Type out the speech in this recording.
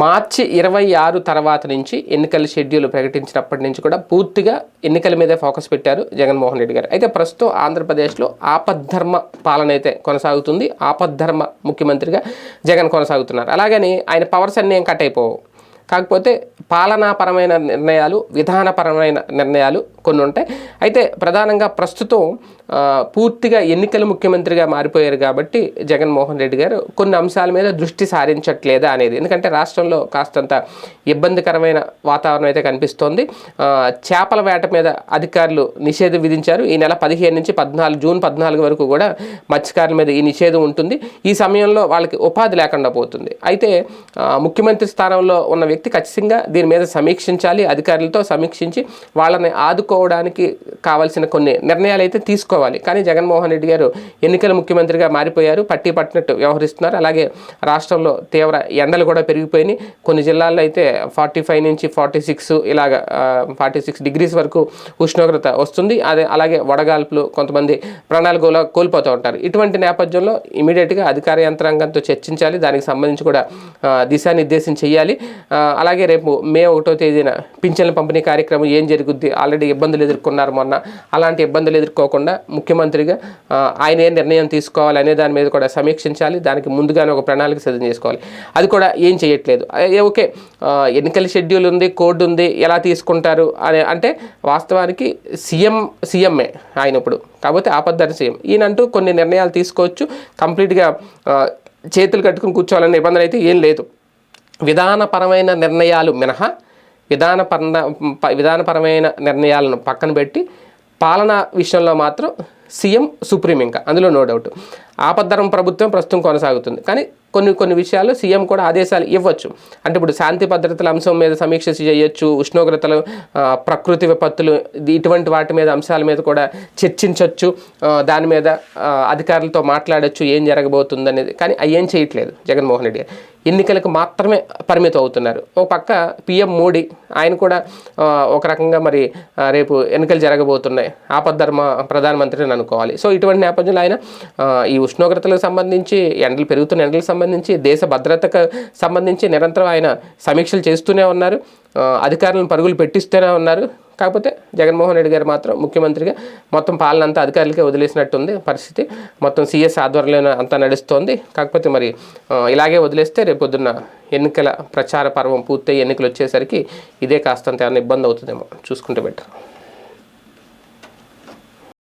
మార్చి ఇరవై ఆరు తర్వాత నుంచి ఎన్నికల షెడ్యూల్ ప్రకటించినప్పటి నుంచి కూడా పూర్తిగా ఎన్నికల మీదే ఫోకస్ పెట్టారు జగన్మోహన్ రెడ్డి గారు. అయితే ప్రస్తుతం ఆంధ్రప్రదేశ్లో ఆపద్ధర్మ పాలన అయితే కొనసాగుతుంది. ఆపద్ధర్మ ముఖ్యమంత్రిగా జగన్ కొనసాగుతున్నారు. అలాగని ఆయన పవర్స్ అన్నీ ఏం కట్ అయిపోవు. కాకపోతే పాలనాపరమైన నిర్ణయాలు విధానపరమైన నిర్ణయాలు కొన్ని ఉంటాయి అయితే ప్రధానంగా ప్రస్తుతం పూర్తిగా ఎన్నికల ముఖ్యమంత్రిగా మారిపోయారు కాబట్టి జగన్మోహన్ రెడ్డి గారు కొన్ని అంశాల మీద దృష్టి సారించట్లేదా అనేది. ఎందుకంటే రాష్ట్రంలో కాస్తంత ఇబ్బందికరమైన వాతావరణం అయితే కనిపిస్తోంది. చేపల వేట మీద అధికారులు నిషేధం విధించారు. ఈ నెల పదిహేను నుంచి పద్నాలుగు జూన్ పద్నాలుగు వరకు కూడా మత్స్యకారుల మీద ఈ నిషేధం ఉంటుంది. ఈ సమయంలో వాళ్ళకి ఉపాధి లేకుండా పోతుంది. అయితే ముఖ్యమంత్రి స్థానంలో ఉన్న వ్యక్తి ఖచ్చితంగా దీని మీద సమీక్షించాలి అధికారులతో సమీక్షించి వాళ్ళని ఆదుకోవడానికి కావాల్సిన కొన్ని నిర్ణయాలు అయితే తీసుకోవాలి. కానీ జగన్మోహన్ రెడ్డి గారు ఎన్నికల ముఖ్యమంత్రిగా మారిపోయారు పట్టి పట్టినట్టు వ్యవహరిస్తున్నారు. అలాగే రాష్ట్రంలో తీవ్ర ఎండలు కూడా పెరిగిపోయినాయి. కొన్ని జిల్లాల్లో అయితే ఫార్టీ ఫైవ్ నుంచి ఫార్టీ సిక్స్ ఇలాగ ఫార్టీ సిక్స్ డిగ్రీస్ వరకు ఉష్ణోగ్రత వస్తుంది. అదే అలాగే వడగాల్పులు కొంతమంది ప్రాణాలు కూడా కోల్పోతూ ఉంటారు. ఇటువంటి నేపథ్యంలో ఇమీడియట్గా అధికార యంత్రాంగంతో చర్చించాలి. దానికి సంబంధించి కూడా దిశానిర్దేశం చేయాలి. అలాగే రేపు మే ఒకటో తేదీన పింఛన్ల పంపిణీ కార్యక్రమం ఏం జరుగుద్ది? ఆల్రెడీ ఇబ్బందులు ఎదుర్కొన్నారు మొన్న. అలాంటి ఇబ్బందులు ఎదుర్కోకుండా ముఖ్యమంత్రిగా ఆయన ఏ నిర్ణయం తీసుకోవాలి అనే దాని మీద కూడా సమీక్షించాలి. దానికి ముందుగానే ఒక ప్రణాళిక సిద్ధం చేసుకోవాలి. అది కూడా ఏం చేయట్లేదు. ఓకే ఎన్నికల షెడ్యూల్ ఉంది కోడ్ ఉంది ఎలా తీసుకుంటారు అనే అంటే వాస్తవానికి సీఎం సీఎంఏ ఆయన ఇప్పుడు. కాకపోతే ఆపద్దని సీఎం. ఈయనంటూ కొన్ని నిర్ణయాలు తీసుకోవచ్చు. కంప్లీట్గా చేతులు కట్టుకుని కూర్చోవాలనే నిబంధన అయితే ఏం లేదు. విధానపరమైన నిర్ణయాలు మినహా విధానపర విధానపరమైన నిర్ణయాలను పక్కన పెట్టి పాలన విషయంలో మాత్రం సీఎం సుప్రీం ఇంకా అందులో నో డౌట్ ఆపద్ధరం ప్రభుత్వం ప్రస్తుతం కొనసాగుతుంది. కానీ కొన్ని కొన్ని విషయాలు సీఎం కూడా ఆదేశాలు ఇవ్వచ్చు. అంటే ఇప్పుడు శాంతి భద్రతల అంశం మీద సమీక్ష చేయొచ్చు ఉష్ణోగ్రతలు ప్రకృతి విపత్తులు ఇది- ఇటువంటి వాటి మీద అంశాల మీద కూడా చర్చించవచ్చు దాని మీద అధికారులతో మాట్లాడొచ్చు ఏం జరగబోతుంది అనేది కానీ అవి ఏం చేయట్లేదు జగన్మోహన్ రెడ్డి ఎన్నికలకు మాత్రమే పరిమితం అవుతున్నారు. ఒక పక్క పిఎం మోడీ ఆయన కూడా ఒక రకంగా మరి రేపు ఎన్నికలు జరగబోతున్నాయి. ఆపద్ధర్మ ప్రధానమంత్రిని అనుకోవాలి. సో ఇటువంటి నేపథ్యంలో ఆయన ఈ ఉష్ణోగ్రతలకు సంబంధించి ఎండలు పెరుగుతున్న ఎండలకు సంబంధించి దేశ భద్రతకు సంబంధించి నిరంతరం ఆయన సమీక్షలు చేస్తూనే ఉన్నారు. అధికారులను పరుగులు పెట్టిస్తూనే ఉన్నారు. కాకపోతే జగన్మోహన్ రెడ్డి గారు మాత్రం ముఖ్యమంత్రిగా మొత్తం పాలన అంతా అధికారులకే వదిలేసినట్టుంది పరిస్థితి. మొత్తం సీఎస్ ఆధ్వర్యంలో అంతా నడుస్తోంది. కాకపోతే మరి ఇలాగే వదిలేస్తే రేపు పొద్దున్న ఎన్నికల ప్రచార పర్వం పూర్తయి ఎన్నికలు వచ్చేసరికి ఇదే కాస్తంత ఏమైనా ఇబ్బంది అవుతుందేమో చూసుకుంటే బెటర్.